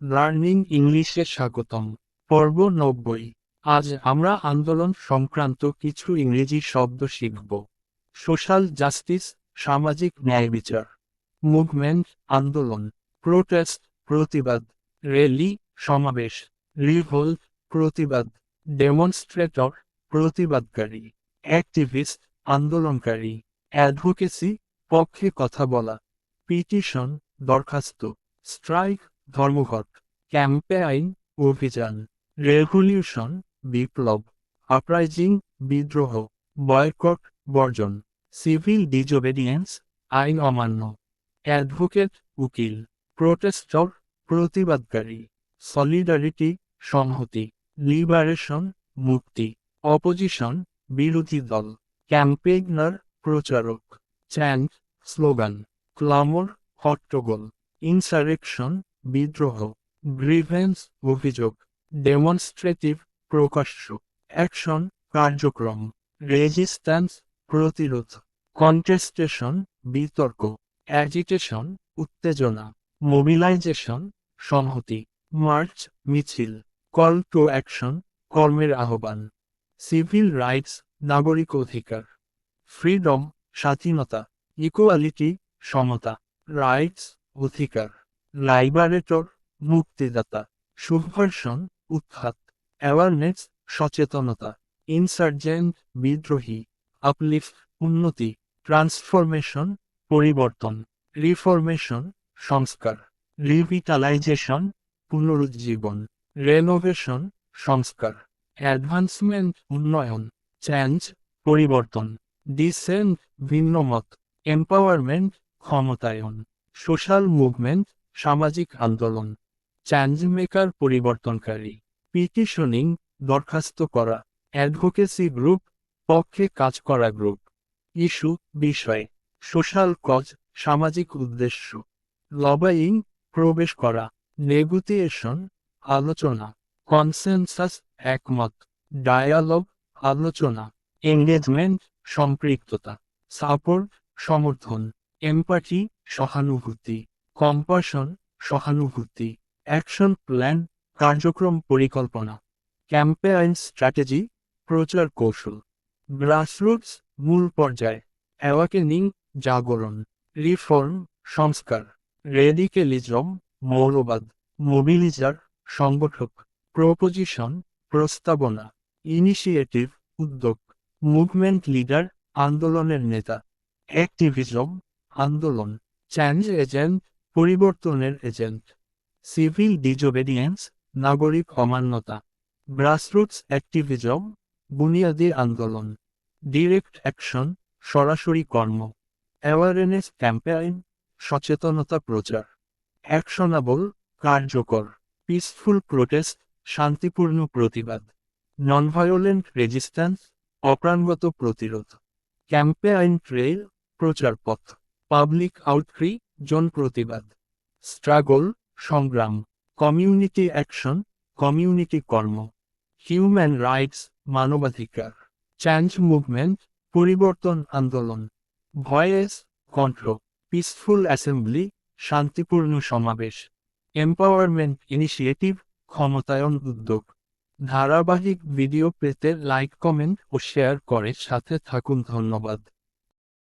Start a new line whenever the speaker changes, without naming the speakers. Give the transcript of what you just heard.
Learning ইংলিশে স্বাগতম। পর্ব নব্বই। আজ আমরা আন্দোলন সংক্রান্ত কিছু ইংরেজি শব্দ শিখব। সোশ্যাল জাস্টিস সামাজিক ন্যায় বিচার মুভমেন্ট আন্দোলন প্রোটেস্ট প্রতিবাদ র্যালি সমাবেশ রিভোল্ট প্রতিবাদ ডেমনস্ট্রেটর প্রতিবাদকারী অ্যাক্টিভিস্ট আন্দোলনকারী অ্যাডভোকেসি পক্ষে কথা বলা পিটিশন দরখাস্ত স্ট্রাইক ধর্মঘট, ক্যাম্পেইন, অভিযান, রেভলিউশন, বিপ্লব, আপরাইজিং, বিদ্রোহ, বয়কট, বর্জন, সিভিল ডিজোবেডিয়েন্স আইন অমান্য, অ্যাডভোকেট, উকিল, প্রোটেস্টর, প্রতিবাদকারী, সলিডারিটি, সংহতি, লিবারেশন, মুক্তি, অপোজিশন, বিরোধী দল, ক্যাম্পেইনার, প্রচারক, চ্যান্ট, স্লোগান, ক্লামর, হট্টগোল, ইনসারেকশন বিদ্রোহ গ্রিভেন্স অভিযোগ ডেমনস্ট্রেটিভ প্রকাশ্য অ্যাকশন কার্যক্রম রেজিস্ট্যান্স প্রতিরোধ কন্টেস্টেশন বিতর্ক অ্যাজিটেশন উত্তেজনা মোবিলাইজেশন সংহতি মার্চ মিছিল কল টু অ্যাকশন কর্মের আহ্বান সিভিল রাইটস নাগরিক অধিকার ফ্রিডম স্বাধীনতা ইকুয়ালিটি সমতা রাইটস অধিকার। লাইবারেটর, মুক্তিদাতা সুভার্সন উৎখাত, অ্যাওয়ারনেস, সচেতনতা, ইনসার্জেন্ট, বিদ্রোহী, আপলিফট, উন্নতি, ট্রান্সফরমেশন, পরিবর্তন, রিফরমেশন, সংস্কার, রিভিটালাইজেশন, পুনরুজ্জীবন, রেনোভেশন, সংস্কার, অ্যাডভান্সমেন্ট, উন্নয়ন চেঞ্জ পরিবর্তন, ডিসেন্ট, ভিন্নমত, এম্পাওয়ারমেন্ট, ক্ষমতায়ন, সোশ্যাল মুভমেন্ট সামাজিক আন্দোলন চেঞ্জ মেকার পরিবর্তনকারী পিটিশনিং দরখাস্ত করা অ্যাডভোকেসি গ্রুপ পক্ষে কাজ করা গ্রুপ ইস্যু বিষয় সোশ্যাল কজ সামাজিক উদ্দেশ্য লবাইং প্রবেশ করা নেগোটিয়েশন আলোচনা কনসেনসাস একমত ডায়ালগ আলোচনা এঙ্গেজমেন্ট সম্পৃক্ততা সাপোর্ট সমর্থন এম্পাটি সহানুভূতি। কম্পাশন সহানুভূতি অ্যাকশন প্ল্যান কার্যক্রম পরিকল্পনা ক্যাম্পেইন স্ট্র্যাটেজি প্রচার কৌশল গ্রাসরুটস মূল পর্যায় অ্যাওয়াকেনিং জাগরণ রিফর্ম সংস্কার রেডিকেলিজম মৌলবাদ মোবিলিজার সংগঠক প্রপোজিশন প্রস্তাবনা ইনিশিয়েটিভ উদ্যোগ মুভমেন্ট লিডার আন্দোলনের নেতা অ্যাক্টিভিজম আন্দোলন চেঞ্জ এজেন্ট পরিবর্তনের এজেন্ট। সিভিল ডিজোবেডিয়েন্স, নাগরিক অমান্যতা। গ্রাসরুটস অ্যাক্টিভিজম, বুনিয়াদী আন্দোলন। ডিরেক্ট অ্যাকশন, সরাসরি কর্ম। অ্যাওয়ারনেস ক্যাম্পেইন, সচেতনতা প্রচার। অ্যাকশনাবল, কার্যকর। পিসফুল প্রোটেস্ট, শান্তিপূর্ণ প্রতিবাদ। ননভায়োলেন্ট রেজিস্ট্যান্স অপ্রাণগত প্রতিরোধ। ক্যাম্পেইন ট্রেইল, প্রচারপথ। পাবলিক আউটক্রি জন প্রতিবাদ। স্ট্রাগল, সংগ্রাম, কমিউনিটি অ্যাকশন, কমিউনিটি কর্ম। হিউম্যান রাইটস, মানবাধিকার। চেঞ্জ মুভমেন্ট, পরিবর্তন আন্দোলন। ভয়েস, কণ্ঠ, পিসফুল অ্যাসেম্বলি, শান্তিপূর্ণ সমাবেশ। এম্পাওয়ারমেন্ট ইনিশিয়েটিভ, ক্ষমতায়ন উদ্যোগ। ধারাবাহিক ভিডিও পেতে লাইক, কমেন্ট ও শেয়ার করে সাথে থাকুন, ধন্যবাদ।